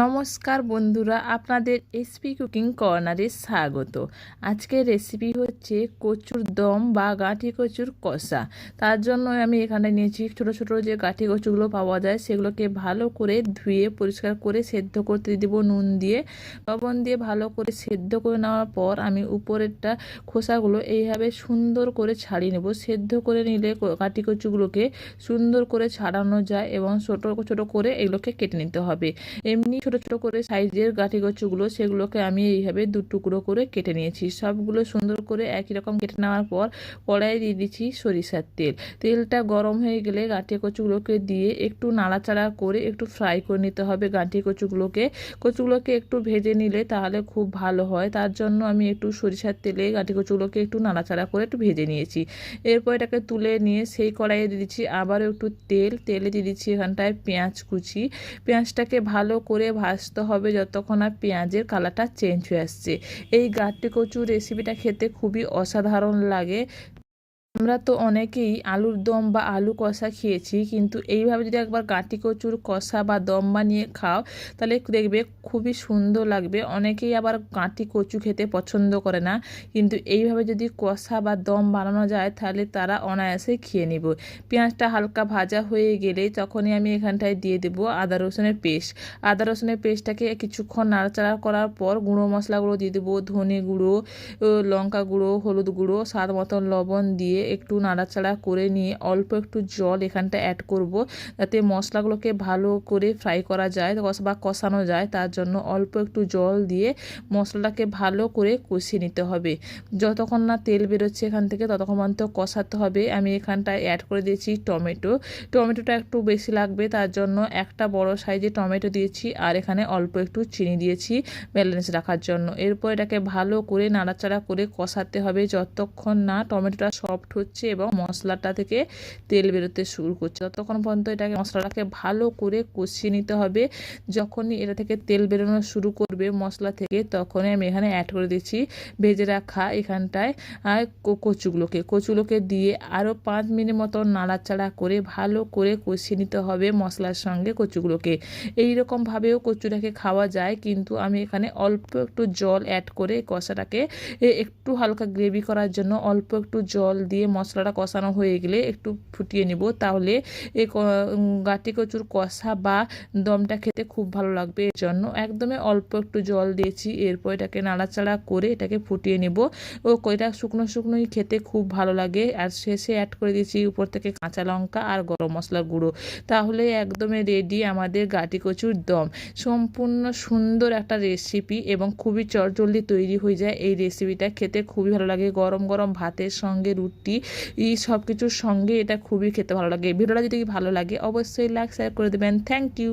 নমস্কার বন্ধুরা, আপনাদের এসপি কুকিং কর্নারে স্বাগত। আজকের রেসিপি হচ্ছে কচুর দম বা গাঁঠি কচুর কষা। তার জন্য আমি এখানে নিয়েছি ছোট ছোট যে গাঁঠি কচুগুলো পাওয়া যায়, সেগুলোকে ভালো করে ধুয়ে পরিষ্কার করে সেদ্ধ করতে দিব নুন দিয়ে। লবণ দিয়ে ভালো করে সেদ্ধ করে নেওয়ার পর আমি উপরেরটা খোসাগুলো এইভাবে সুন্দর করে ছাড়িয়ে নেব। সেদ্ধ করে নিলে গাঁঠি কচুগুলোকে সুন্দর করে ছাড়ানো যায় এবং ছোটো ছোটো করে এগুলোকে কেটে নিতে হবে। এমনি ছোট ছোট করে সাইজের গাঠি কচুগুলো সেগুলোকে আমি এইভাবে দু টুকরো করে কেটে নিয়েছি। সবগুলো সুন্দর করে একই রকম কেটে নেওয়ার পর কড়াই দিয়ে দিচ্ছি সরিষার তেল। তেলটা গরম হয়ে গেলে গাঁঠি কচুগুলোকে দিয়ে একটু নাড়াচাড়া করে একটু ফ্রাই করে নিতে হবে গাঁঠি কচুগুলোকে কচুগুলোকে একটু ভেজে নিলে তাহলে খুব ভালো হয়। তার জন্য আমি একটু সরিষার তেলে গাঁঠি কচুগুলোকে একটু নাড়াচাড়া করে একটু ভেজে নিয়েছি। এরপর এটাকে তুলে নিয়ে সেই কড়াইয়ে দিয়ে দিচ্ছি আবারও একটু তেল। তেলে দিয়ে দিচ্ছি এখানটায় পেঁয়াজ কুচি। পেঁয়াজটাকে ভালো করে ভাজতে হবে যতক্ষণ না পেঁয়াজের কালারটা চেঞ্জ হয়ে আসছে। এই গাঁটটি কচুর রেসিপিটা খেতে খুবই অসাধারণ লাগে। আমরা তো অনেকেই আলুর দম বা আলু কষা খেয়েছি, কিন্তু এইভাবে যদি একবার গাঁটি কচুর কষা বা দম বানিয়ে খাও, তাহলে দেখবে খুবই সুন্দর লাগবে। অনেকেই আবার গাঁটি কচু খেতে পছন্দ করে না, কিন্তু এইভাবে যদি কষা বা দম বানানো যায়, তাহলে তারা অনায়াসে খেয়ে নেব। পেঁয়াজটা হালকা ভাজা হয়ে গেলে তখনই আমি এখানটায় দিয়ে দেব আদা রসুনের পেস্ট। আদা রসুনের পেস্টটাকে কিছুক্ষণ নাড়াচাড়া করার পর গুঁড়ো মশলাগুলো দিয়ে দেবো, ধনে গুঁড়ো লঙ্কা গুঁড়ো, হলুদ গুঁড়ো, স্বাদ মতন লবণ দিয়ে একটু নাড়াচাড়া করে নিয়ে অল্প একটু জল এখানটা অ্যাড করব। যাতে মশলাগুলোকে ভালো করে ফ্রাই করা যায় বা কষানো যায়, তার জন্য অল্প একটু জল দিয়ে মশলাটাকে ভালো করে কষিয়ে নিতে হবে। যতক্ষণ না তেল বেরোচ্ছে এখান থেকে, ততক্ষণ পর্যন্ত কষাতে হবে। আমি এখানটায় অ্যাড করে দিয়েছি টমেটো। টমেটোটা একটু বেশি লাগবে, তার জন্য একটা বড় সাইজে টমেটো দিয়েছি আর এখানে অল্প একটু চিনি দিয়েছি ব্যালেন্স রাখার জন্য। এরপর এটাকে ভালো করে নাড়াচাড়া করে কষাতে হবে। যতক্ষণ না টমেটোটা সফট হচ্ছে এবং মশলাটা থেকে তেল বেরোতে শুরু করছে। ততক্ষণ পর্যন্ত এটাকে মশলাটাকে ভালো করে কষিয়ে নিতে হবে, যখনই এটা থেকে তেল বেরোনো শুরু করবে মশলা থেকে, তখনই আমি এখানে অ্যাড করে দিচ্ছি ভেজে রাখা এখানটায় কচুগুলোকে। কচুগুলোকে দিয়ে আরও পাঁচ মিনিট মতো নাড়াচাড়া করে ভালো করে কষিয়ে নিতে হবে মশলার সঙ্গে কচুগুলোকে। এই রকমভাবেও কচুটাকে খাওয়া যায়, কিন্তু আমি এখানে অল্প একটু জল অ্যাড করে কষাটাকে একটু হালকা গ্রেভি করার জন্য অল্প একটু জল দিয়ে মশলাটা কষানো হয়ে গেলে একটু ফুটিয়ে নিব। তাহলে এই গাটি কচুর কষা বা দমটা খেতে খুব ভালো লাগবে এর জন্য একদমই অল্প একটু জল দিয়েছি, এরপর এটাকে নাড়াচাড়া করে এটাকে ফুটিয়ে নিব। ও এটা শুকনো শুকনোই খেতে খুব ভালো লাগে। আর শেষে অ্যাড করে দিয়েছি উপর থেকে কাঁচা লঙ্কা আর গরম মশলার গুঁড়ো। তাহলে একদমই রেডি আমাদের গাটি কচুর দম। সম্পূর্ণ সুন্দর একটা রেসিপি এবং খুবই চটজলদি তৈরি হয়ে যায়। এই রেসিপিটা খেতে খুবই ভালো লাগে। গরম গরম ভাতের সঙ্গে রুটি এই সব কিছুর সঙ্গে এটা খুবই খেতে ভালো লাগে। ভিডিওটা যদি ভালো লাগে, অবশ্যই লাইক শেয়ার করে দেবেন। Thank you